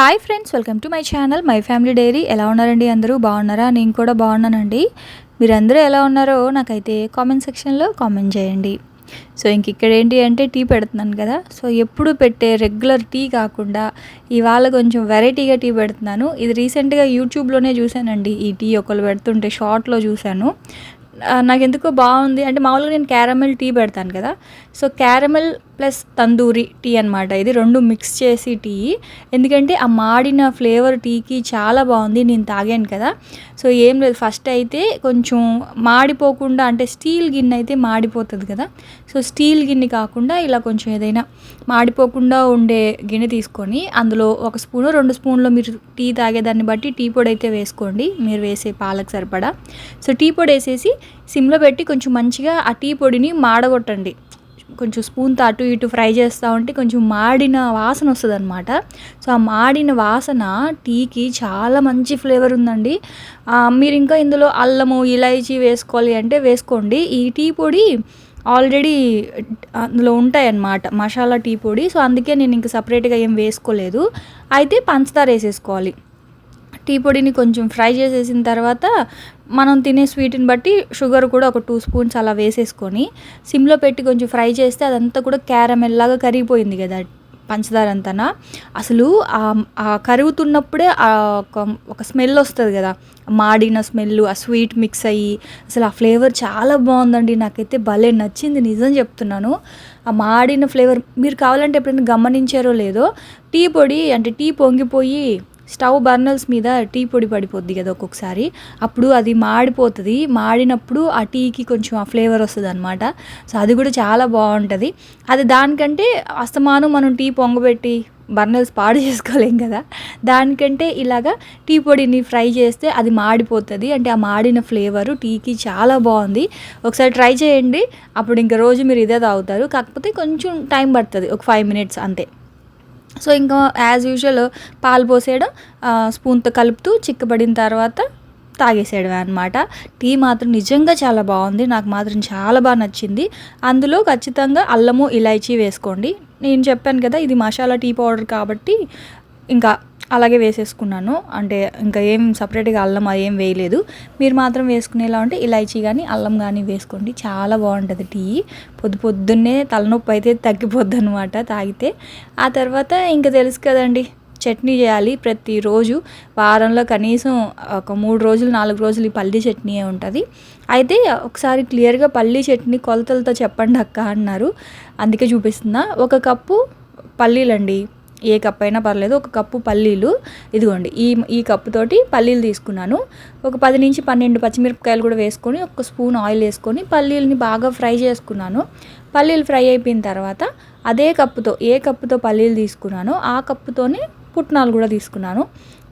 Hi friends welcome to my channel my family diary ఎలా ఉన్నారండి అందరూ? బాగున్నారా? నేను కూడా బాగున్నానండి. మీరందరూ ఎలా ఉన్నారో నాకైతే కామెంట్ సెక్షన్లో కామెంట్ చేయండి. సో ఇంక ఇక్కడ ఏంటి అంటే టీ పెడుతున్నాను కదా. సో ఎప్పుడు పెట్టే రెగ్యులర్ టీ కాకుండా ఇవాళ కొంచెం వెరైటీగా టీ పెడుతున్నాను. ఇది రీసెంట్గా యూట్యూబ్లోనే చూశానండి. ఈ టీ ఒకళ్ళు పెడుతుంటే షార్ట్లో చూశాను. నాకు ఎందుకో బాగుంది. అంటే మామూలుగా నేను క్యారమెల్ టీ పెడతాను కదా. So caramel plus tandoori tea అనమాట ఇది రెండు మిక్స్ చేసి టీ. ఎందుకంటే ఆ మాడిన ఫ్లేవర్ టీకి చాలా బాగుంది నేను తాగాను కదా. సో ఏం లేదు. ఫస్ట్ అయితే కొంచెం మాడిపోకుండా అంటే స్టీల్ గిన్నె అయితే మాడిపోతుంది కదా. సో స్టీల్ గిన్నె కాకుండా ఇలా కొంచెం ఏదైనా మాడిపోకుండా ఉండే గిన్నె తీసుకొని అందులో ఒక స్పూను రెండు స్పూన్లో మీరు టీ తాగేదాన్ని బట్టి టీ పొడి అయితే వేసుకోండి. మీరు వేసే పాలకు సరిపడా. సో టీ పొడి వేసేసి సిమ్లో పెట్టి కొంచెం మంచిగా ఆ టీ పొడిని మాడగొట్టండి. కొంచెం స్పూన్తో అటు ఇటు ఫ్రై చేస్తూ ఉంటే కొంచెం మాడిన వాసన వస్తుంది అనమాట సో ఆ మాడిన వాసన టీకి చాలా మంచి ఫ్లేవర్ ఉందండి. మీరు ఇంకా ఇందులో అల్లము ఇలైచీ వేసుకోవాలి అంటే వేసుకోండి. ఈ టీ పొడి ఆల్రెడీ అందులో ఉంటాయన్నమాట మసాలా టీ పొడి. సో అందుకే నేను ఇంకా సపరేట్గా ఏం వేసుకోలేదు. అయితే పంచదార వేసేసుకోవాలి. టీ పొడిని కొంచెం ఫ్రై చేసేసిన తర్వాత మనం తినే స్వీట్ని బట్టి షుగర్ కూడా ఒక టూ స్పూన్స్ అలా వేసేసుకొని సిమ్లో పెట్టి కొంచెం ఫ్రై చేస్తే అదంతా కూడా క్యారమెల్ లాగా కరిగిపోయింది కదా పంచదార అంతనా. అసలు ఆ- కరుగుతున్నప్పుడే ఒక ఒక స్మెల్ వస్తుంది కదా. మాడిన స్మెల్ ఆ స్వీట్ మిక్స్ అయ్యి అసలు ఆ ఫ్లేవర్ చాలా బాగుందండి. నాకైతే భలే నచ్చింది నిజం చెప్తున్నాను. ఆ మాడిన ఫ్లేవర్ మీరు కావాలంటే ఎప్పుడైనా గమనించారో లేదో టీ పొడి అంటే టీ పొంగిపోయి స్టవ్ బర్నర్స్ మీద టీ పొడి పడిపోద్ది కదా ఒక్కొక్కసారి. అప్పుడు అది మాడిపోతుంది. మాడినప్పుడు ఆ టీకి కొంచెం ఆ ఫ్లేవర్ వస్తుంది అనమాట సో అది కూడా చాలా బాగుంటుంది. అది దానికంటే అస్తమానం మనం టీ పొంగబెట్టి బర్నర్స్ పాడు చేసుకోలేం కదా. దానికంటే ఇలాగా టీ పొడిని ఫ్రై చేస్తే అది మాడిపోతుంది. అంటే ఆ మాడిన ఫ్లేవరు టీకి చాలా బాగుంది. ఒకసారి ట్రై చేయండి. అప్పుడు ఇంకా రోజు మీరు ఇదే తాగుతారు. కాకపోతే కొంచెం టైం పడుతుంది. ఒక ఫైవ్ మినిట్స్ అంతే. సో ఇంకా యాజ్ యూజువల్ పాలు పోసేయడం స్పూన్తో కలుపుతూ చిక్కబడిన తర్వాత తాగేసేయడమే అనమాట టీ మాత్రం నిజంగా చాలా బాగుంది. నాకు మాత్రం చాలా బాగా నచ్చింది. అందులో ఖచ్చితంగా అల్లము ఇలైచీ వేసుకోండి. నేను చెప్పాను కదా ఇది మసాలా టీ పౌడర్ కాబట్టి ఇంకా అలాగే వేసేసుకున్నాను. అంటే ఇంకా ఏం సపరేట్గా అల్లం అది ఏం వేయలేదు. మీరు మాత్రం వేసుకునేలా ఉంటే ఇలైచీ కానీ అల్లం కానీ వేసుకోండి. చాలా బాగుంటుంది టీ. పొద్దు పొద్దున్నే తలనొప్పి అయితే తగ్గిపోద్ది అనమాట తాగితే. ఆ తర్వాత ఇంకా తెలుసు కదండి చట్నీ చేయాలి ప్రతిరోజు. వారంలో కనీసం ఒక మూడు రోజులు నాలుగు రోజులు ఈ పల్లీ చట్నీయే ఉంటుంది. అయితే ఒకసారి క్లియర్గా పల్లీ చట్నీ కొలతలతో చెప్పండి అక్క అన్నారు. అందుకే చూపిస్తున్నా. ఒక కప్పు పల్లీలండి. ఏ కప్ అయినా పర్లేదు ఒక కప్పు పల్లీలు. ఇదిగోండి ఈ ఈ కప్పుతోటి పల్లీలు తీసుకున్నాను. ఒక పది నుంచి పన్నెండు పచ్చిమిరపకాయలు కూడా వేసుకొని ఒక స్పూన్ ఆయిల్ వేసుకొని పల్లీలని బాగా ఫ్రై చేసుకున్నాను. పల్లీలు ఫ్రై అయిపోయిన తర్వాత అదే కప్పుతో ఏ కప్పుతో పల్లీలు తీసుకున్నానో ఆ కప్పుతోనే పుట్నాలు కూడా తీసుకున్నాను.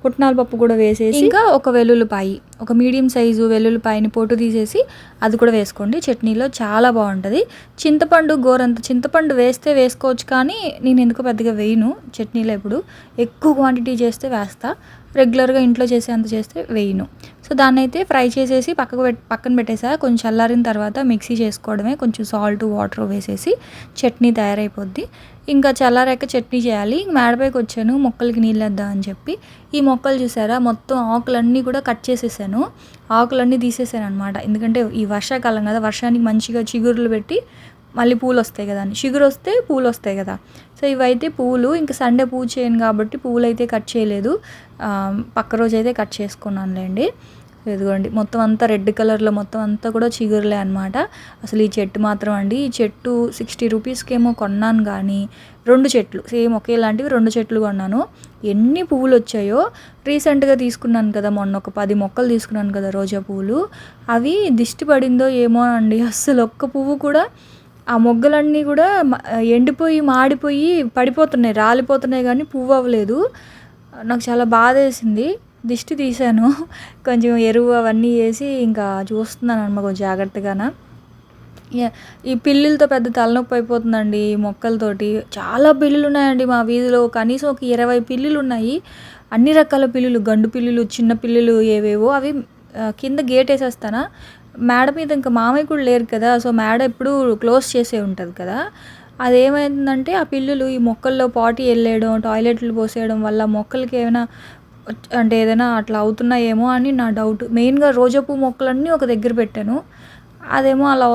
పుట్నాల పప్పు కూడా వేసేసి ఇంకా ఒక వెల్లుల్లిపాయి ఒక మీడియం సైజు వెల్లుల్లిపాయని పొట్టు తీసేసి అది కూడా వేసుకోండి. చట్నీలో చాలా బాగుంటుంది. చింతపండు గోరంత చింతపండు వేస్తే వేసుకోవచ్చు కానీ నేను ఎందుకో పెద్దగా వేయను? చట్నీలో ఎప్పుడు ఎక్కువ క్వాంటిటీ చేస్తే వేస్తా. రెగ్యులర్గా ఇంట్లో చేసేంత చేస్తే వేయను. సో దాన్ని అయితే ఫ్రై చేసేసి పక్కకు పక్కన పెట్టేసా. కొంచెం చల్లారిన తర్వాత మిక్సీ చేసుకోవడమే కొంచెం సాల్ట్ వాటర్ వేసేసి చట్నీ తయారైపోద్ది. ఇంకా చల్లారాక చట్నీ చేయాలి. మేడపైకి వచ్చాను మొక్కలకి నీళ్ళు అని చెప్పి. ఈ మొక్కలు చూసారా మొత్తం ఆకులన్నీ కూడా కట్ చేసేసాను. ఆకులన్నీ తీసేసాను అనమాట ఎందుకంటే ఈ వర్షాకాలం కదా వర్షానికి మంచిగా చిగురులు పెట్టి మళ్ళీ పూలు వస్తాయి కదా అని. చిగురు వస్తే పూలు వస్తాయి కదా. సో ఇవైతే పూలు ఇంకా సండే పూజ చేయను కాబట్టి పూలు అయితే కట్ చేయలేదు. పక్క రోజు అయితే కట్ చేసుకున్నానులేండి. ఇదిగోండి మొత్తం అంతా రెడ్ కలర్లో మొత్తం అంతా కూడా చిగురులే అనమాట అసలు ఈ చెట్టు మాత్రం అండి ఈ చెట్టు సిక్స్టీ రూపీస్కి ఏమో కొన్నాను కానీ రెండు చెట్లు సేమ్ ఒకేలాంటివి రెండు చెట్లు కొన్నాను. ఎన్ని పువ్వులు వచ్చాయో రీసెంట్గా తీసుకున్నాను కదా మొన్న ఒక పది మొక్కలు తీసుకున్నాను కదా రోజా పువ్వులు. అవి దిష్టి పడిందో ఏమో అండి అస్సలు ఒక్క పువ్వు కూడా ఆ మొగ్గలన్నీ కూడా ఎండిపోయి మాడిపోయి పడిపోతున్నాయి రాలిపోతున్నాయి కానీ పువ్వు అవ్వలేదు. నాకు చాలా బాధ వేసింది దిష్టి తీశాను. కొంచెం ఎరువు అవన్నీ వేసి ఇంకా చూస్తున్నాను అనమాట కొంచెం జాగ్రత్తగాన. యా- ఈ పిల్లులతో పెద్ద తలనొప్పి అయిపోతుందండి ఈ మొక్కలతోటి. చాలా పిల్లులు ఉన్నాయండి మా వీధిలో. కనీసం ఒక ఇరవై పిల్లులు ఉన్నాయి అన్ని రకాల పిల్లులు గండు పిల్లులు చిన్న పిల్లులు ఏవేవో అవి కింద గేట్ వేసేస్తానా. మేడ మీద ఇంకా మామయ్య కూడా లేరు కదా సో మేడ ఎప్పుడు క్లోజ్ చేసే ఉంటుంది కదా. అదేమైందంటే ఆ పిల్లులు ఈ మొక్కల్లో పాటి వెళ్ళేయడం టాయిలెట్లు పోసేయడం వల్ల మొక్కలకి ఏమైనా అంటే ఏదైనా అట్లా అవుతున్నాయేమో అని నా డౌట్. మెయిన్గా రోజా పువ్వు మొక్కలన్నీ ఒక దగ్గర పెట్టాను. అదేమో అలా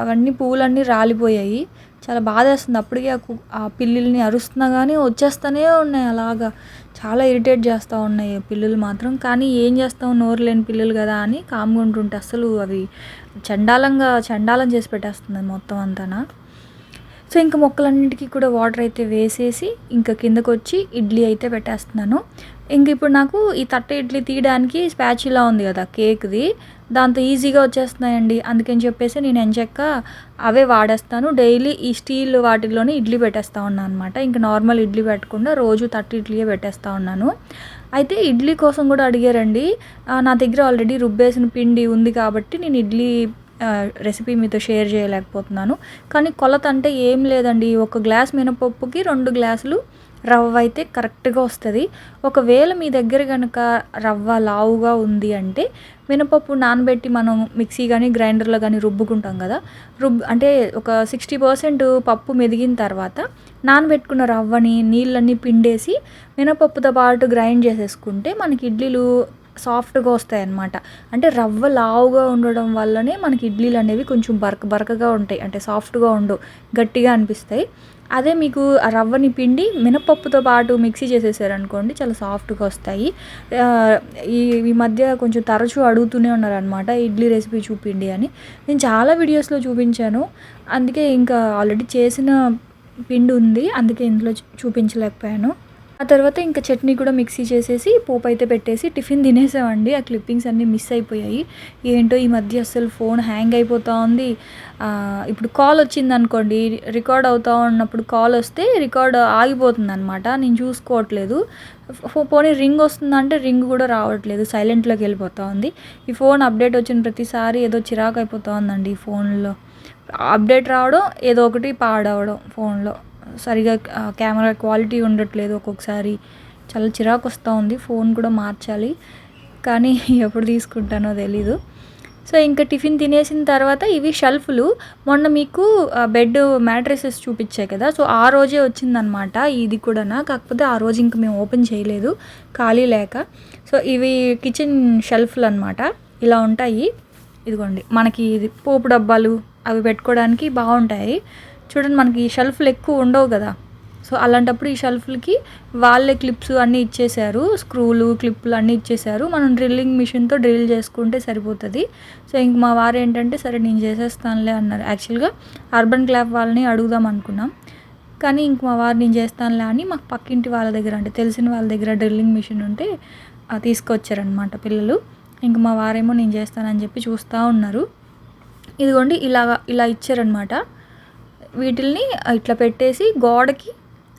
అవన్నీ పువ్వులన్నీ రాలిపోయాయి. చాలా బాధేస్తుంది. అప్పటికే ఆ కు ఆ పిల్లుల్ని అరుస్తున్నా కానీ వచ్చేస్తూనే ఉన్నాయి అలాగా. చాలా ఇరిటేట్ చేస్తూ ఉన్నాయి పిల్లులు మాత్రం. కానీ ఏం చేస్తాం? నోరు లేని పిల్లులు కదా అని కామ్గా ఉంటుంటే అసలు అవి చండాలంగా చండాలం చేసి పెట్టేస్తుంది మొత్తం అంతానా. సో ఇంకా మొక్కలన్నిటికీ కూడా వాటర్ అయితే వేసేసి ఇంకా కిందకు వచ్చి ఇడ్లీ అయితే పెట్టేస్తున్నాను. ఇంక ఇప్పుడు నాకు ఈ తట్ట ఇడ్లీ తీయడానికి స్పాచులా ఉంది కదా కేక్ది. దాంతో ఈజీగా వచ్చేస్తున్నాయండి. అందుకని చెప్పేసి నేను ఎంచక్క అవే వాడేస్తాను. డైలీ ఈ స్టీల్ వాటిల్లోనే ఇడ్లీ పెట్టేస్తా ఉన్నాను అనమాట ఇంకా నార్మల్ ఇడ్లీ పెట్టకుండా రోజు తట్ట ఇడ్లీయే పెట్టేస్తా ఉన్నాను. అయితే ఇడ్లీ కోసం కూడా అడిగారండి. నా దగ్గర ఆల్రెడీ రుబ్బేసిన పిండి ఉంది కాబట్టి నేను ఇడ్లీ రెసిపీ మీతో షేర్ చేయలేకపోతున్నాను. కానీ కొలత అంటే ఏం లేదండి. ఒక గ్లాస్ మినపప్పుకి రెండు గ్లాసులు రవ్వ అయితే కరెక్ట్గా వస్తుంది. ఒకవేళ మీ దగ్గర కనుక రవ్వ లావుగా ఉంది అంటే మినపప్పు నానబెట్టి మనం మిక్సీ కానీ గ్రైండర్లో కానీ రుబ్బుకుంటాం కదా. రుబ్ అంటే ఒక సిక్స్టీ పర్సెంట్ పప్పు మెదిగిన తర్వాత నానబెట్టుకున్న రవ్వని నీళ్ళన్నీ పిండేసి మినపప్పుతో పాటు గ్రైండ్ చేసేసుకుంటే మనకి ఇడ్లీలు సాఫ్ట్గా వస్తాయి అన్నమాట అంటే రవ్వ లావుగా ఉండడం వల్లనే మనకి ఇడ్లీలు అనేవి కొంచెం బరక బరకగా ఉంటాయి. అంటే సాఫ్ట్గా ఉండవు గట్టిగా అనిపిస్తాయి. అదే మీకు ఆ రవ్వని పిండి మినపప్పుతో పాటు మిక్సీ చేసేసారనుకోండి చాలా సాఫ్ట్గా వస్తాయి. ఈ ఈ మధ్య కొంచెం తరచూ అడుగుతూనే ఉన్నారనమాట ఇడ్లీ రెసిపీ చూపిండి అని. నేను చాలా వీడియోస్లో చూపించాను. అందుకే ఇంకా ఆల్రెడీ చేసిన పిండి ఉంది అందుకే ఇందులో చూపించలేకపోయాను. ఆ తర్వాత ఇంకా చట్నీ కూడా మిక్సీ చేసేసి పోపు అయితే పెట్టేసి టిఫిన్ తినేసామండి. ఆ క్లిప్పింగ్స్ అన్నీ మిస్ అయిపోయాయి. ఏంటో ఈ మధ్య అసలు ఫోన్ హ్యాంగ్ అయిపోతూ ఉంది ఇప్పుడు కాల్ వచ్చింది అనుకోండి రికార్డ్ అవుతా ఉన్నప్పుడు కాల్ వస్తే రికార్డ్ ఆగిపోతుంది అనమాట నేను చూసుకోవట్లేదు. పోనీ రింగ్ వస్తుందంటే రింగ్ కూడా రావట్లేదు. సైలెంట్లోకి వెళ్ళిపోతూ ఉంది ఈ ఫోన్ అప్డేట్ వచ్చిన ప్రతిసారి ఏదో చిరాకు అయిపోతూ ఉందండి ఈ ఫోన్లో. అప్డేట్ రావడం ఏదో ఒకటి పాడవడం ఫోన్లో. సరిగా కెమెరా క్వాలిటీ ఉండట్లేదు ఒక్కొక్కసారి. చాలా చిరాకు వస్తూ ఉంది. ఫోన్ కూడా మార్చాలి. కానీ ఎప్పుడు తీసుకుంటానో తెలీదు. సో ఇంకా టిఫిన్ తినేసిన తర్వాత ఇవి షెల్ఫ్లు. మొన్న మీకు బెడ్ మ్యాట్రెసెస్ చూపించాయి కదా. సో ఆ రోజే వచ్చిందనమాట ఇది కూడా కాకపోతే ఆ రోజు ఇంకా మేము ఓపెన్ చేయలేదు. ఖాళీ లేక. సో ఇవి కిచెన్ షెల్ఫ్లు అనమాట ఇలా ఉంటాయి. ఇదిగోండి. మనకి ఇది పోపు డబ్బాలు అవి పెట్టుకోవడానికి బాగుంటాయి. చూడండి మనకి ఈ షెల్ఫ్లు ఎక్కువ ఉండవు కదా. సో అలాంటప్పుడు ఈ షెల్ఫ్లకి వాళ్ళే క్లిప్స్ అన్నీ ఇచ్చేశారు. స్క్రూలు క్లిప్లు అన్నీ ఇచ్చేసారు మనం డ్రిల్లింగ్ మిషన్తో డ్రిల్ చేసుకుంటే సరిపోతుంది. సో ఇంక మా వారు ఏంటంటే సరే నేను చేసేస్తానులే అన్నారు. యాక్చువల్గా అర్బన్ క్లాప్ వాళ్ళని అడుగుదాం అనుకున్నాం. కానీ ఇంక మా వారు నేను చేస్తానులే అని మాకు పక్కింటి వాళ్ళ దగ్గర అంటే తెలిసిన వాళ్ళ దగ్గర డ్రిల్లింగ్ మిషన్ ఉంటే తీసుకొచ్చారనమాట పిల్లలు. ఇంక మా వారేమో నేను చేస్తానని చెప్పి చూస్తూ ఉన్నారు. ఇదిగోండి ఇలాగా ఇలా ఇచ్చారనమాట వీటిల్ని ఇట్లా పెట్టేసి గోడకి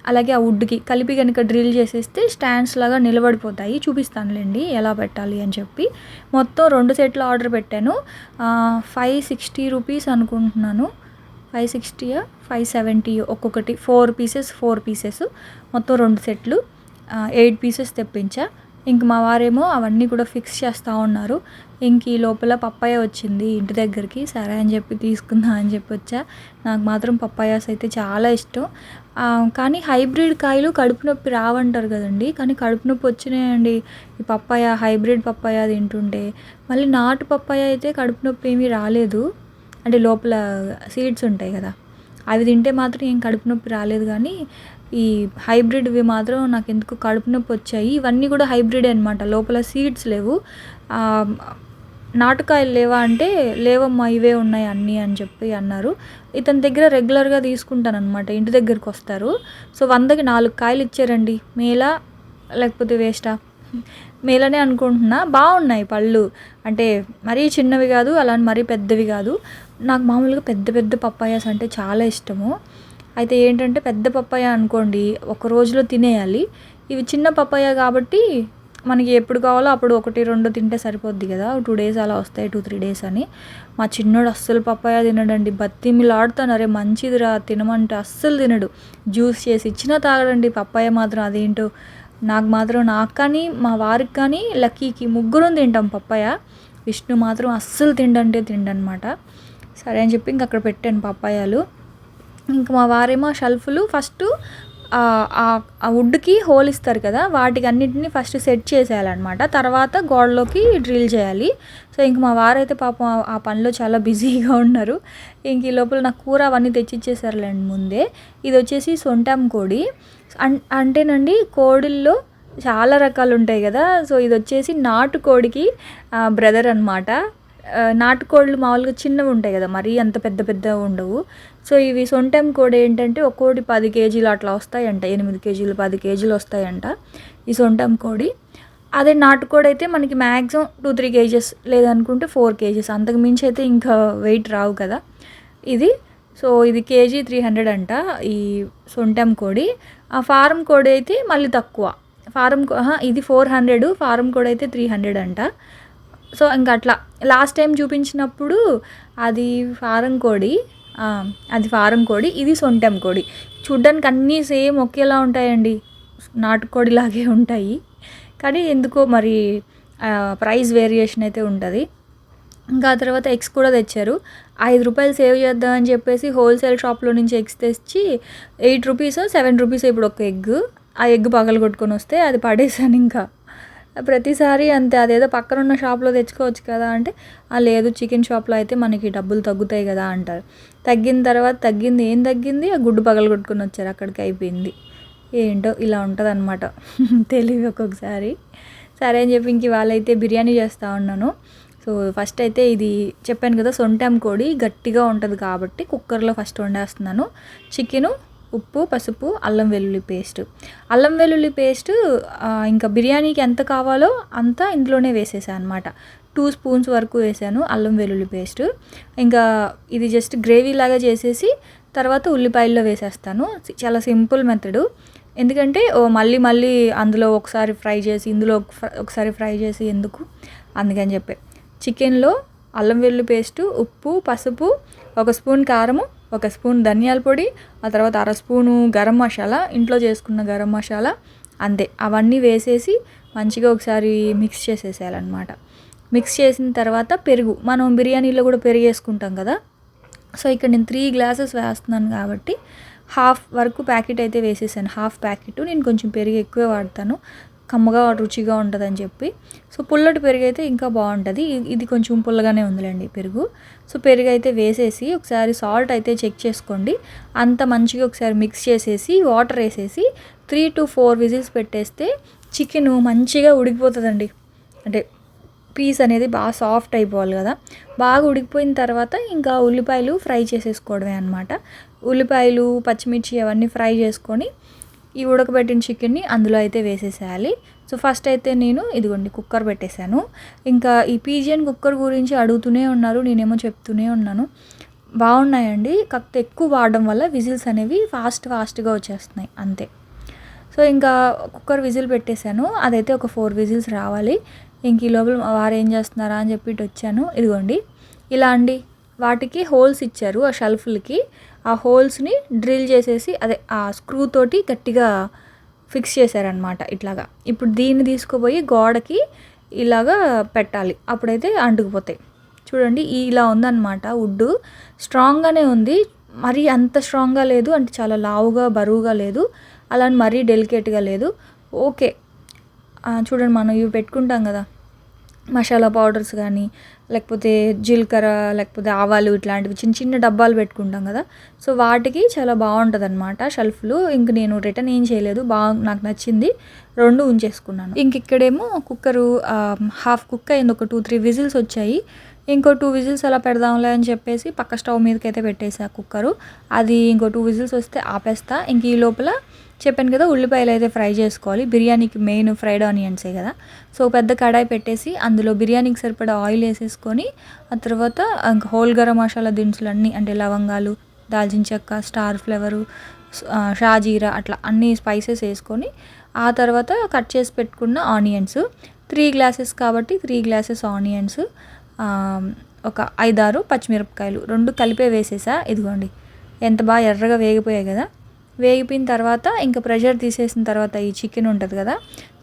అలాగే ఆ వుడ్కి కలిపి కనుక డ్రిల్ చేసేస్తే స్టాండ్స్ లాగా నిలబడిపోతాయి. చూపిస్తానులేండి ఎలా పెట్టాలి అని చెప్పి. మొత్తం రెండు సెట్లు ఆర్డర్ పెట్టాను. ఫైవ్ సిక్స్టీ రూపీస్ అనుకుంటున్నాను. ఫైవ్ సిక్స్టీయా ఫైవ్ సెవెంటీ ఒక్కొక్కటి. Four pieces four pieces. మొత్తం రెండు సెట్లు. ఎయిట్ పీసెస్ తెప్పించా. ఇంక మా వారేమో అవన్నీ కూడా ఫిక్స్ చేస్తూ ఉన్నారు. ఇంక ఈ లోపల పప్పాయ వచ్చింది ఇంటి దగ్గరికి. సరే అని చెప్పి తీసుకుందాం అని చెప్పి వచ్చా. నాకు మాత్రం పప్పాయాస్ అయితే చాలా ఇష్టం. కానీ హైబ్రిడ్ కాయలు కడుపు నొప్పి రావంటారు కదండి. కానీ కడుపు నొప్పి వచ్చినాయండి. ఈ పప్పాయ హైబ్రిడ్ పప్పాయ తింటుంటే. మళ్ళీ నాటు పప్పాయ అయితే కడుపు నొప్పి ఏమీ రాలేదు. అంటే లోపల సీడ్స్ ఉంటాయి కదా. అవి తింటే మాత్రం ఏం కడుపు నొప్పి రాలేదు కానీ ఈ హైబ్రిడ్వి మాత్రం నాకు ఎందుకు కడుపు నొప్పి వచ్చాయి. ఇవన్నీ కూడా హైబ్రిడ్ అనమాట లోపల సీడ్స్ లేవు. నాటుకాయలు లేవా అంటే లేవమ్మా ఇవే ఉన్నాయి అన్నీ అని చెప్పి అన్నారు. ఇతని దగ్గర రెగ్యులర్గా తీసుకుంటాను అనమాట ఇంటి దగ్గరికి వస్తారు. సో వందకి నాలుగు కాయలు ఇచ్చారండి. మేలా లేకపోతే వేస్టా? మేలనే అనుకుంటున్నా. బాగున్నాయి పళ్ళు. అంటే మరీ చిన్నవి కాదు అలా అని మరీ పెద్దవి కాదు. నాకు మామూలుగా పెద్ద పెద్ద పప్పాయాస్ అంటే చాలా ఇష్టము. అయితే ఏంటంటే పెద్ద పప్పాయ అనుకోండి ఒక రోజులో తినేయాలి. ఇవి చిన్న పప్పాయ కాబట్టి మనకి ఎప్పుడు కావాలో అప్పుడు ఒకటి రెండు తింటే సరిపోద్ది కదా. టూ డేస్ అలా వస్తాయి టూ త్రీ డేస్ అని. మా చిన్నోడు అస్సలు పప్పాయ తినడండి. బత్తిమిలాడుతాను అరే మంచిదిరా తినమంటే అస్సలు తినడు. జ్యూస్ చేసి ఇచ్చినా తాగడండి. పప్పాయ మాత్రం అదేంటో నాకు మాత్రం నాకు కానీ మా వారికి కానీ లక్కీకి ముగ్గురం తింటాం పప్పాయ. విష్ణు మాత్రం అస్సలు తిండంటే తిండనమాట. సరే అని చెప్పి ఇంక అక్కడ పెట్టాను పప్పాయాలు. ఇంక మా వారేమో షెల్ఫ్లు ఫస్ట్ ఆ వుడ్కి హోల్ ఇస్తారు కదా వాటికి అన్నిటిని ఫస్ట్ సెట్ చేసేయాలన్నమాట. తర్వాత గోడలోకి డ్రిల్ చేయాలి. సో ఇంక మా వారైతే పాపం ఆ- పనిలో చాలా బిజీగా ఉన్నారు. ఇంక ఈ లోపల నాకు కూర అవన్నీ తెచ్చిచ్చేసారులేండి ముందే. ఇది వచ్చేసి సొంటాం కోడి. అన్ అంటేనండి కోడిల్లో చాలా రకాలు ఉంటాయి కదా. సో ఇది వచ్చేసి నాటుకోడికి బ్రదర్ అనమాట నాటుకోళ్ళు మామూలుగా చిన్నవి ఉంటాయి కదా మరీ అంత పెద్ద పెద్ద ఉండవు. సో ఇవి సొంటెం కోడి ఏంటంటే ఒక్కోటి పది కేజీలు అట్లా వస్తాయంట ఎనిమిది కేజీలు పది కేజీలు వస్తాయంట ఈ సొంటెం కోడి. అదే నాటుకోడి అయితే మనకి మ్యాక్సిమం టూ త్రీ కేజెస్ లేదనుకుంటే ఫోర్ కేజెస్ అంతకు మించి అయితే ఇంకా వెయిట్ రావు కదా. ఇది సో ఇది కేజీ త్రీ హండ్రెడ్ అంట ఈ సొంటెం కోడి. ఆ ఫారం కోడి అయితే మళ్ళీ తక్కువ. ఫారం ఇది ఫోర్ హండ్రెడ్ ఫారం కోడి అయితే త్రీ హండ్రెడ్ అంట. సో ఇంకా అట్లా. లాస్ట్ టైం చూపించినప్పుడు అది ఫారం కోడి అది ఫారం కోడి ఇది సొంటెం కోడి. చూడ్డానికి అన్నీ సేమ్ ఒకేలా ఉంటాయండి. నాటుకోడి లాగే ఉంటాయి. కానీ ఎందుకో మరి ప్రైస్ వేరియేషన్ అయితే ఉంటుంది. ఇంకా ఆ తర్వాత ఎగ్స్ కూడా తెచ్చారు. ఐదు రూపాయలు సేవ్ చేద్దామని చెప్పేసి హోల్సేల్ షాప్లో నుంచి ఎగ్స్ తెచ్చి ఎయిట్ రూపీస్ సెవెన్ రూపీస్ ఇప్పుడు ఒక ఎగ్ ఆ ఎగ్ పగలు కొట్టుకొని వస్తే అది పడేసాను ఇంకా. ప్రతిసారి అంతే అదేదో పక్కన ఉన్న షాప్లో తెచ్చుకోవచ్చు కదా అంటే "ఆ, లేదు చికెన్ షాప్లో అయితే మనకి డబ్బులు తగ్గుతాయి కదా అంటారు. తగ్గిన తర్వాత తగ్గింది ఏం తగ్గింది? ఆ గుడ్డు పగలు కొట్టుకుని వచ్చారు అక్కడికి అయిపోయింది. ఏంటో ఇలా ఉంటుంది అనమాట తెలివి ఒక్కొక్కసారి. సరే అని చెప్పి ఇంక వాళ్ళైతే బిర్యానీ చేస్తూ ఉన్నాను. సో ఫస్ట్ అయితే ఇది చెప్పాను కదా సొంటాం కోడి గట్టిగా ఉంటుంది కాబట్టి కుక్కర్లో ఫస్ట్ వండేస్తున్నాను. చికెను ఉప్పు పసుపు అల్లం వెల్లుల్లి పేస్ట్. అల్లం వెల్లుల్లి పేస్ట్ ఇంకా బిర్యానీకి ఎంత కావాలో అంతా ఇంట్లోనే వేసేసాను అనమాట టూ స్పూన్స్ వరకు వేసాను అల్లం వెల్లుల్లి పేస్ట్. ఇంకా ఇది జస్ట్ గ్రేవీ లాగా చేసేసి తర్వాత ఉల్లిపాయల్లో వేసేస్తాను. చాలా సింపుల్ మెథడు. ఎందుకంటే ఓ మళ్ళీ మళ్ళీ అందులో ఒకసారి ఫ్రై చేసి ఇందులో ఒకసారి ఫ్రై చేసి ఎందుకు? అందుకని చెప్పి. చికెన్లో అల్లం వెల్లుల్లి పేస్టు ఉప్పు పసుపు ఒక స్పూన్ కారము ఒక స్పూన్ ధనియాల పొడి ఆ తర్వాత అర స్పూను గరం మసాలా ఇంట్లో చేసుకున్న గరం మసాలా అంతే. అవన్నీ వేసేసి మంచిగా ఒకసారి మిక్స్ చేసేసేయాలన్నమాట. మిక్స్ చేసిన తర్వాత పెరుగు. మనం బిర్యానీలో కూడా పెరుగు వేసుకుంటాం కదా. సో ఇక్కడ నేను త్రీ గ్లాసెస్ వేస్తున్నాను కాబట్టి హాఫ్ వరకు ప్యాకెట్ అయితే వేసేసాను. Half packet. నేను కొంచెం పెరుగు ఎక్కువే వాడతాను. కమ్మగా రుచిగా ఉంటుందని చెప్పి. సో పుల్లటి పెరుగు అయితే ఇంకా బాగుంటుంది. ఇది కొంచెం పుల్లగానే ఉందిలేండి పెరుగు. సో పెరుగు అయితే వేసేసి ఒకసారి సాల్ట్ అయితే చెక్ చేసుకోండి. అంత మంచిగా ఒకసారి మిక్స్ చేసేసి వాటర్ వేసేసి త్రీ టు ఫోర్ విజిల్స్ పెట్టేస్తే చికెన్ మంచిగా ఉడికిపోతుందండి. అంటే పీస్ అనేది బాగా సాఫ్ట్ అయిపోవాలి కదా. బాగా ఉడికిపోయిన తర్వాత ఇంకా ఉల్లిపాయలు ఫ్రై చేసేసుకోవడమే అనమాట ఉల్లిపాయలు పచ్చిమిర్చి అవన్నీ ఫ్రై చేసుకొని ఈ ఉడకబెట్టిన చికెన్ని అందులో అయితే వేసేసేయాలి. సో ఫస్ట్ అయితే నేను ఇదిగోండి కుక్కర్ పెట్టేశాను. ఇంకా ఈ పీజియన్ కుక్కర్ గురించి అడుగుతూనే ఉన్నారు నేనేమో చెప్తూనే ఉన్నాను. బాగున్నాయండి కాకపోతే ఎక్కువ వాడడం వల్ల విజిల్స్ అనేవి ఫాస్ట్ ఫాస్ట్గా వచ్చేస్తున్నాయి అంతే. సో ఇంకా కుక్కర్ విజిల్ పెట్టేశాను అదైతే ఒక ఫోర్ విజిల్స్ రావాలి. ఇంక ఈ లోపల వారు ఏం చేస్తున్నారా అని చెప్పి వచ్చాను. ఇదిగోండి ఇలా అండి. వాటికి హోల్స్ ఇచ్చారు ఆ షెల్ఫ్లకి. ఆ హోల్స్ని డ్రిల్ చేసేసి అదే ఆ స్క్రూ తోటి గట్టిగా ఫిక్స్ చేశారనమాట ఇట్లాగా. ఇప్పుడు దీన్ని తీసుకుపోయి గోడకి ఇలాగా పెట్టాలి. అప్పుడైతే అంటుకుపోతాయి. చూడండి ఇలా ఉందన్నమాట వుడ్. స్ట్రాంగ్గానే ఉంది. మరీ అంత స్ట్రాంగ్గా లేదు అంటే చాలా లావుగా బరువుగా లేదు. అలా అని మరీ డెలికేట్గా లేదు. ఓకే. చూడండి మనం ఇవి పెట్టుకుంటాం కదా. మసాలా పౌడర్స్ కానీ లేకపోతే జీలకర్ర లేకపోతే ఆవాలు ఇట్లాంటివి చిన్న చిన్న డబ్బాలు పెట్టుకుంటాం కదా. సో వాటికి చాలా బాగుంటుంది అనమాట షెల్ఫ్లు. ఇంక నేను రిటర్న్ ఏం చేయలేదు. బాగా నాకు నచ్చింది. రెండు ఉంచేసుకున్నాను. ఇంక ఇక్కడేమో కుక్కరు హాఫ్ కుక్ అయింది. ఒక టూ త్రీ విజిల్స్ వచ్చాయి. ఇంకో టూ విజిల్స్ అలా పెడదాంలే అని చెప్పేసి పక్క స్టవ్ మీదకి అయితే పెట్టేసా కుక్కరు. అది ఇంకో టూ విజిల్స్ వస్తే ఆపేస్తా. ఇంక ఈ లోపల చెప్పాను కదా ఉల్లిపాయలు అయితే ఫ్రై చేసుకోవాలి. బిర్యానీకి మెయిన్ ఫ్రైడ్ ఆనియన్సే కదా. సో పెద్ద కడాయి పెట్టేసి అందులో బిర్యానీకి సరిపడా ఆయిల్ వేసేసుకొని ఆ తర్వాత హోల్ గరం మసాలా దినుసులు అన్నీ అంటే లవంగాలు దాల్చిన చెక్క స్టార్ ఫ్లేవరు షాజీరా అట్లా అన్ని స్పైసెస్ వేసుకొని ఆ తర్వాత కట్ చేసి పెట్టుకున్న ఆనియన్స్. త్రీ గ్లాసెస్ కాబట్టి త్రీ గ్లాసెస్ ఆనియన్స్. ఒక ఐదారు పచ్చిమిరపకాయలు. రెండు కలిపే వేసేసా. ఇదిగోండి. ఎంత బాగా ఎర్రగా వేగిపోయాయి కదా. వేగిపోయిన తర్వాత ఇంకా ప్రెషర్ తీసేసిన తర్వాత ఈ చికెన్ ఉంటుంది కదా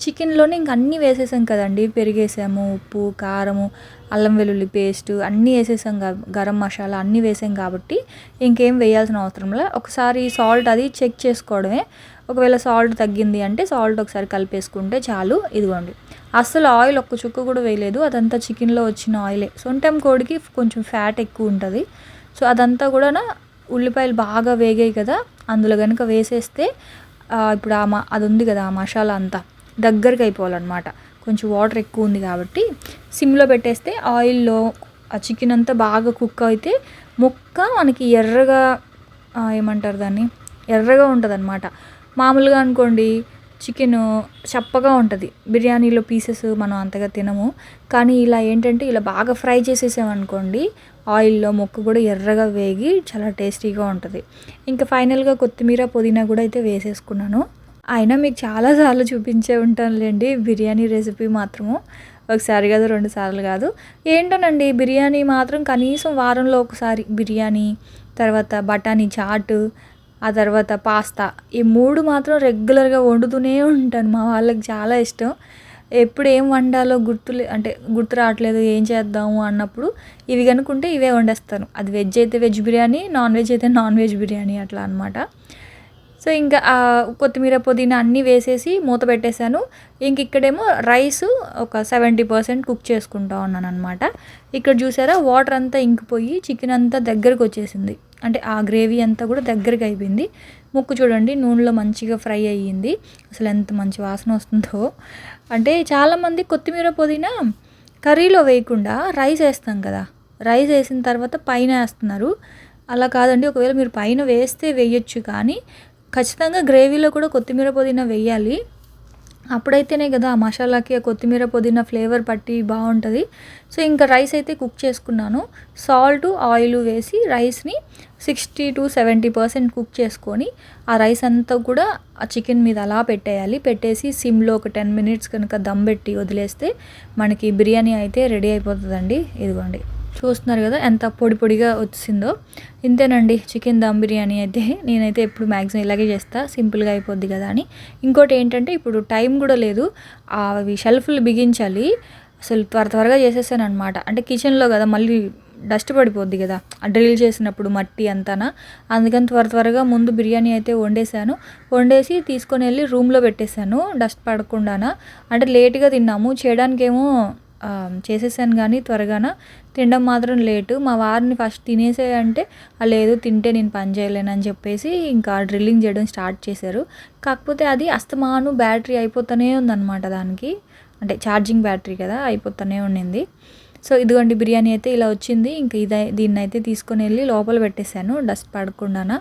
చికెన్లోనే ఇంక అన్నీ వేసేసాం కదండి. పెరిగేసాము ఉప్పు కారము అల్లం వెల్లుల్లి పేస్ట్ అన్నీ వేసేసాం గరం మసాలా అన్నీ వేసాం కాబట్టి ఇంకేం వేయాల్సిన అవసరం లే. ఒకసారి సాల్ట్ అది చెక్ చేసుకోవడమే. ఒకవేళ సాల్ట్ తగ్గింది అంటే సాల్ట్ ఒకసారి కలిపేసుకుంటే చాలు. ఇదిగోండి. అస్సలు ఆయిల్ ఒక్క చుక్క కూడా వేయలేదు. అదంతా చికెన్లో వచ్చిన ఆయిలే. సొంటం కోడికి కొంచెం ఫ్యాట్ ఎక్కువ ఉంటుంది. సో అదంతా కూడా ఉల్లిపాయలు బాగా వేగాయి కదా అందులో కనుక వేసేస్తే ఇప్పుడు ఆ అది ఉంది కదా ఆ మసాలా అంతా దగ్గరికి అయిపోవాలన్నమాట. కొంచెం వాటర్ ఎక్కువ ఉంది కాబట్టి సిమ్లో పెట్టేస్తే ఆయిల్లో ఆ చికెన్ అంతా బాగా కుక్ అయితే ముక్క మనకి ఎర్రగా ఏమంటారు దాన్ని ఎర్రగా ఉంటుంది అనమాట మామూలుగా అనుకోండి చికెన్ చప్పగా ఉంటుంది. బిర్యానీలో పీసెస్ మనం అంతగా తినము. కానీ ఇలా ఏంటంటే ఇలా బాగా ఫ్రై చేసేసామనుకోండి ఆయిల్లో మొక్క కూడా ఎర్రగా వేగి చాలా టేస్టీగా ఉంటుంది. ఇంకా ఫైనల్గా కొత్తిమీర పుదీనా కూడా అయితే వేసేసుకున్నాను. అయినా మీకు చాలాసార్లు చూపించే ఉంటానులేండి బిర్యానీ రెసిపీ మాత్రము. ఒకసారి కాదు రెండు సార్లు కాదు. ఏంటోనండి బిర్యానీ మాత్రం కనీసం వారంలో ఒకసారి బిర్యానీ తర్వాత బఠానీ చాటు ఆ తర్వాత పాస్తా ఈ మూడు మాత్రం రెగ్యులర్గా వండుతూనే ఉంటాను. మా వాళ్ళకి చాలా ఇష్టం. ఎప్పుడు ఏం వండాలో గుర్తులే అంటే గుర్తు రావట్లేదు ఏం చేద్దాము అన్నప్పుడు ఇవి కనుకుంటే ఇవే వండేస్తాను. అది వెజ్ అయితే వెజ్ బిర్యానీ నాన్ వెజ్ అయితే నాన్ వెజ్ బిర్యానీ అట్లా అనమాట సో ఇంకా కొత్తిమీర పుదీనా అన్నీ వేసేసి మూత పెట్టేశాను. ఇంక ఇక్కడేమో రైస్ ఒక సెవెంటీ పర్సెంట్ కుక్ చేసుకుంటా ఉన్నాను అనమాట ఇక్కడ చూసారా వాటర్ అంతా ఇంకిపోయి చికెన్ అంతా దగ్గరకు వచ్చేసింది. అంటే ఆ గ్రేవీ అంతా కూడా దగ్గరికి అయిపోయింది. ముక్కు చూడండి నూనెలో మంచిగా ఫ్రై అయ్యింది. అసలు ఎంత మంచి వాసన వస్తుందో. అంటే చాలామంది కొత్తిమీర పుదీనా కర్రీలో వేయకుండా రైస్ వేస్తాం కదా. రైస్ వేసిన తర్వాత పైన వేస్తున్నారు. అలా కాదండి ఒకవేళ మీరు పైన వేస్తే వేయొచ్చు. కానీ ఖచ్చితంగా గ్రేవీలో కూడా కొత్తిమీర పుదీనా వేయాలి. అప్పుడైతేనే కదా ఆ మసాలాకి ఆ కొత్తిమీర పుదీనా ఫ్లేవర్ పట్టి బాగుంటుంది. సో ఇంకా రైస్ అయితే కుక్ చేసుకున్నాను. సాల్ట్ ఆయిల్ వేసి రైస్ని sixty to seventy percent cook చేసుకొని ఆ రైస్ అంతా కూడా ఆ చికెన్ మీద అలా పెట్టేయాలి. పెట్టేసి సిమ్లో ఒక టెన్ మినిట్స్ కనుక దమ్ పెట్టి వదిలేస్తే మనకి బిర్యానీ అయితే రెడీ అయిపోతుందండి. ఇదిగోండి. చూస్తున్నారు కదా ఎంత పొడి పొడిగా వచ్చిందో. ఇంతేనండి చికెన్ దమ్ బిర్యానీ అయితే. నేనైతే ఎప్పుడు మ్యాక్సిమం ఇలాగే చేస్తా సింపుల్గా అయిపోద్ది కదా అని. ఇంకోటి ఏంటంటే ఇప్పుడు టైం కూడా లేదు. అవి షెల్ఫ్లు బిగించాలి. అసలు త్వర త్వరగా చేసేసాను అనమాట అంటే కిచెన్లో కదా మళ్ళీ డస్ట్ పడిపోద్ది కదా. డ్రిల్ చేసినప్పుడు మట్టి అంతానా. అందుకని త్వర త్వరగా ముందు బిర్యానీ అయితే వండేసాను వండేసి తీసుకొని వెళ్ళి రూమ్లో పెట్టేశాను డస్ట్ పడకుండానా. అంటే లేట్గా తిన్నాము. చేయడానికేమో చేసేసాను కానీ త్వరగాన తినడం మాత్రం లేటు. మా వారిని ఫస్ట్ తినేసే అంటే లేదు తింటే నేను పని చేయలేనని చెప్పేసి ఇంకా డ్రిల్లింగ్ చేయడం స్టార్ట్ చేశారు. కాకపోతే అది అస్తమాను బ్యాటరీ అయిపోతూనే ఉందన్నమాట దానికి. అంటే ఛార్జింగ్ బ్యాటరీ కదా అయిపోతూనే ఉండింది. సో ఇదిగోండి బిర్యానీ అయితే ఇలా వచ్చింది. ఇంక ఇదే దీన్ని అయితే తీసుకొని వెళ్ళి లోపల పెట్టేశాను డస్ట్ పడకుండానా.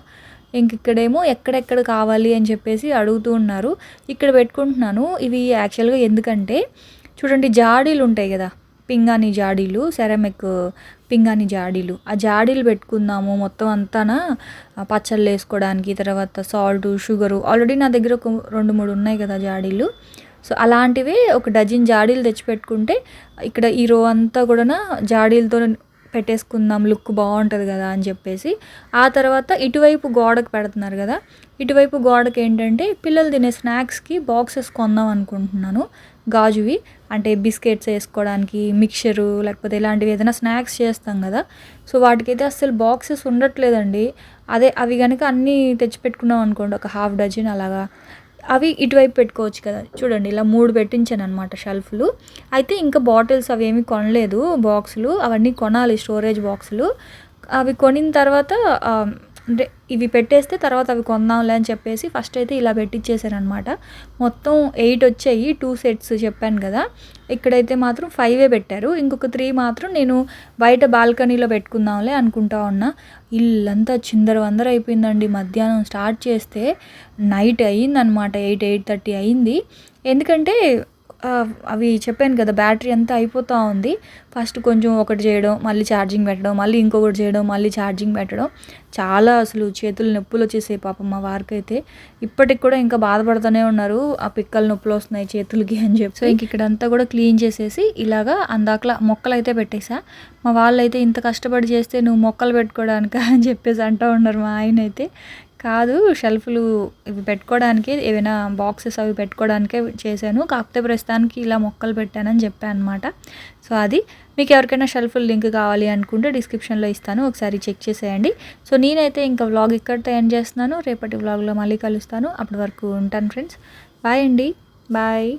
ఇంక ఇక్కడేమో ఎక్కడెక్కడ కావాలి అని చెప్పేసి అడుగుతూ ఉన్నారు. ఇక్కడ పెట్టుకుంటున్నాను. ఇవి యాక్చువల్గా ఎందుకంటే చూడండి జాడీలు ఉంటాయి కదా. పింగాణి జాడీలు సెరమిక్ పింగాణి జాడీలు. ఆ జాడీలు పెట్టుకుందాము మొత్తం అంతా పచ్చళ్ళు వేసుకోవడానికి తర్వాత సాల్ట్ షుగరు. ఆల్రెడీ నా దగ్గర ఒక రెండు మూడు ఉన్నాయి కదా జాడీలు. సో అలాంటివి ఒక డజన్ జాడీలు తెచ్చిపెట్టుకుంటే ఇక్కడ ఈ రో అంతా కూడా జాడీలతో పెట్టేసుకుందాం లుక్ బాగుంటుంది కదా అని చెప్పేసి. ఆ తర్వాత ఇటువైపు గోడకు పెడుతున్నారు కదా. ఇటువైపు గోడకి ఏంటంటే పిల్లలు తినే స్నాక్స్కి బాక్సెస్ కొందాం అనుకుంటున్నాను. గాజువి అంటే బిస్కెట్స్ వేసుకోవడానికి మిక్చరు లేకపోతే ఇలాంటివి ఏదైనా స్నాక్స్ చేస్తాం కదా. సో వాటికైతే అస్సలు బాక్సెస్ ఉండట్లేదండి. అదే అవి కనుక అన్నీ తెచ్చిపెట్టుకున్నాం అనుకోండి ఒక హాఫ్ డజన్ అలాగా. అవి ఇటువైపు పెట్టుకోవచ్చు కదా. చూడండి ఇలా మూడు పెట్టించాను అనమాట షెల్ఫ్లు. అయితే ఇంకా బాటిల్స్ అవి ఏమి కొనలేదు బాక్సులు. అవన్నీ కొనాలి స్టోరేజ్ బాక్సులు. అవి కొనిన తర్వాత అంటే ఇవి పెట్టేస్తే తర్వాత అవి కొందాంలే అని చెప్పేసి ఫస్ట్ అయితే ఇలా పెట్టించేశారనమాట మొత్తం ఎయిట్ వచ్చాయి టూ సెట్స్ చెప్పాను కదా. ఇక్కడైతే మాత్రం ఫైవే పెట్టారు. ఇంకొక త్రీ మాత్రం నేను బయట బాల్కనీలో పెట్టుకుందాంలే అనుకుంటా ఉన్నా. ఇల్లంతా చిందర వందర అయిపోయిందండి. మధ్యాహ్నం స్టార్ట్ చేస్తే నైట్ అయ్యిందనమాట ఎయిట్ ఎయిట్ థర్టీ అయింది ఎందుకంటే అవి చెప్పాను కదా బ్యాటరీ అంతా అయిపోతూ ఉంది. ఫస్ట్ కొంచెం ఒకటి చేయడం మళ్ళీ ఛార్జింగ్ పెట్టడం మళ్ళీ ఇంకొకటి చేయడం మళ్ళీ ఛార్జింగ్ పెట్టడం. చాలా అసలు చేతులు నొప్పులు వచ్చేసాయి పాపం మా వారికి అయితే ఇప్పటికి కూడా ఇంకా బాధపడుతూనే ఉన్నారు. ఆ పిక్కలు నొప్పులు వస్తున్నాయి చేతులకి అని చెప్పి. సో ఇంక ఇక్కడంతా కూడా క్లీన్ చేసేసి ఇలాగా అందాకలా మొక్కలు అయితే పెట్టేసా. మా వాళ్ళు అయితే ఇంత కష్టపడి చేస్తే నువ్వు మొక్కలు పెట్టుకోవడానికి అని చెప్పేసి అంటూ ఉన్నారు మా ఆయన అయితే కాదు షెల్ఫ్లు ఇవి పెట్టుకోవడానికి ఏవైనా బాక్సెస్ అవి పెట్టుకోవడానికే చేశాను. కాకపోతే ప్రస్తుతానికి ఇలా మొక్కలు పెట్టానని చెప్పాను అనమాట సో అది. మీకు ఎవరికైనా షెల్ఫ్ లింక్ కావాలి అనుకుంటే డిస్క్రిప్షన్లో ఇస్తాను. ఒకసారి చెక్ చేసేయండి. సో నేనైతే ఇంకా వ్లాగ్ ఇక్కడితో ఎండ్ చేస్తున్నాను. రేపటి వ్లాగ్లో మళ్ళీ కలుస్తాను. అప్పటి వరకు ఉంటాను ఫ్రెండ్స్. బాయ్ అండి. బాయ్.